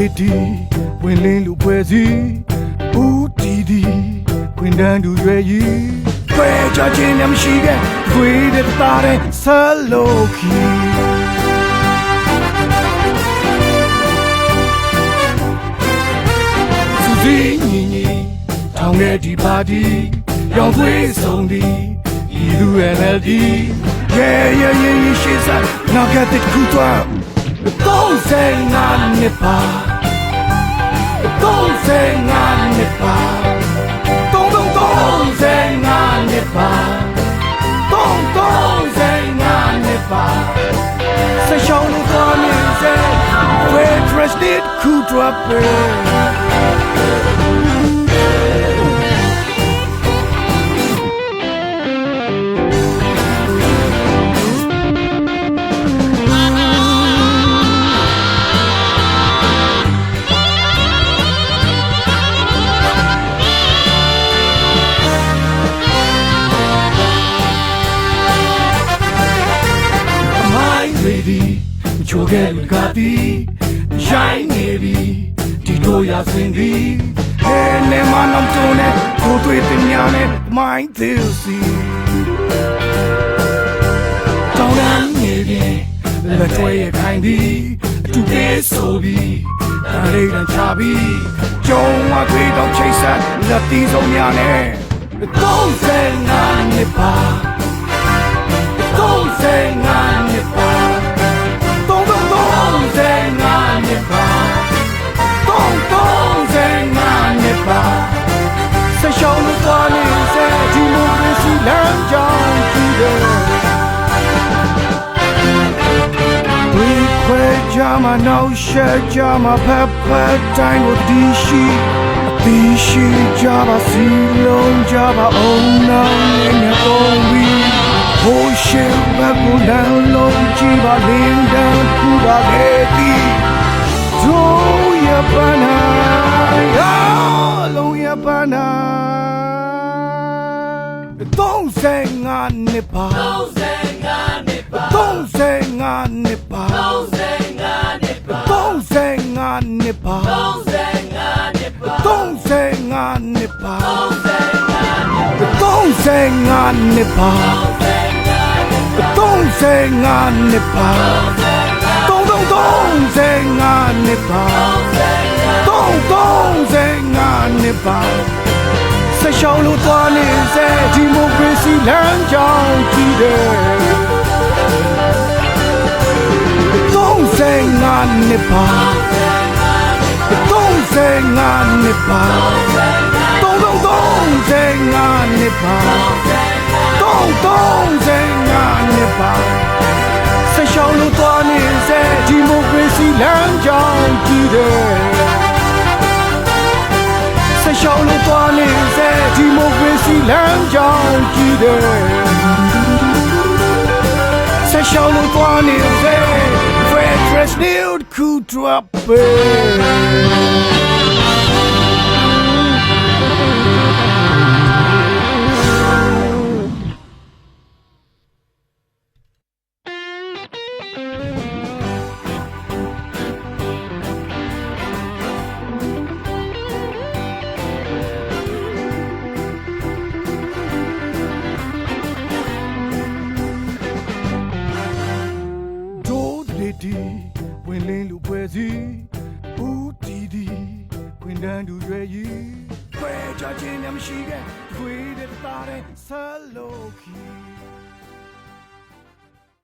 လေဒီဝင်လင်းလူဖွဲ့စည်းဦးတီဒီခွင်တန်းသူရွယ်ကြီးခွဲကြခြင်းနဲ့မရှိခဲ့ခွေးတဲ့တားတဲ့ဆလိုခီသူဒီညီညီထောင်ရဲ့ဒီပါတီရောက်သွေးဆုံးဒီဤလူ NLD yeah yeah yeah she's a knock at the coup toi 都在那里吧。 생안내 밥 똥똥똥 생안내 밥 똥똥 생안내 밥 세상을 가는 새 왜 그랬니 그 드랍을 ရေဒီချိုခဲ့လူကတိရိုင်းနေပြီဒီတို့ရစင်ဒီဟဲနေမနမ်တုံးနဲ့ကိုတွေ့တင်ညာနဲ့မိုင်းသေးစီတောင်းတမ်းနေပြီလက်တွေရခိုင်ဒီအတူပြေဆိုပြီးဒါလေးတန်ချပြီးကြုံဝတွေ့တော့ချိတ်ဆက်လက်တီးဆုံးများနဲ့35နှစ်ပါ don't say none if I don't မှာနောက်ရှက်ကြမှာဖက်ဖက်တိုင်းကိုဒီရှိအသီးရှိကြပါစီလုံးကြပါအောင်နောင်နေတော့ဝီဟိုရှင်ဘက်ကိုလမ်းလုံးကြည့်ပါလင်းတန်းထူပါလေတီတို့ရပါနာရာလုံးရပါနာတော့စင်ငါနေပါတော့စင်ငါနေပါတော့စင်ငါနေပါတော့စင် 35နှစ်ပါ35နှစ်ပါ35နှစ်ပါ35နှစ်ပါ35နှစ်ပါ35နှစ်ပါ35နှစ်ပါဆက်ရှောင်းလို့သွားနေစေဒီမိုကရေစီလမ်းကြောင်းကြည့်တယ် 你吧，动在俺的吧，动动动在俺的吧，动动在俺的吧。在小路多年在寂寞归西两江地的。在小路多年在寂寞归西两江地的。在小路多年在。Cultura P. ခွင်တန်းသူရွယ်ကြီးခွဲကြခြင်းနဲ့မရှိတဲ့ခွေတဲ့တာတဲ့ဆလိုခီ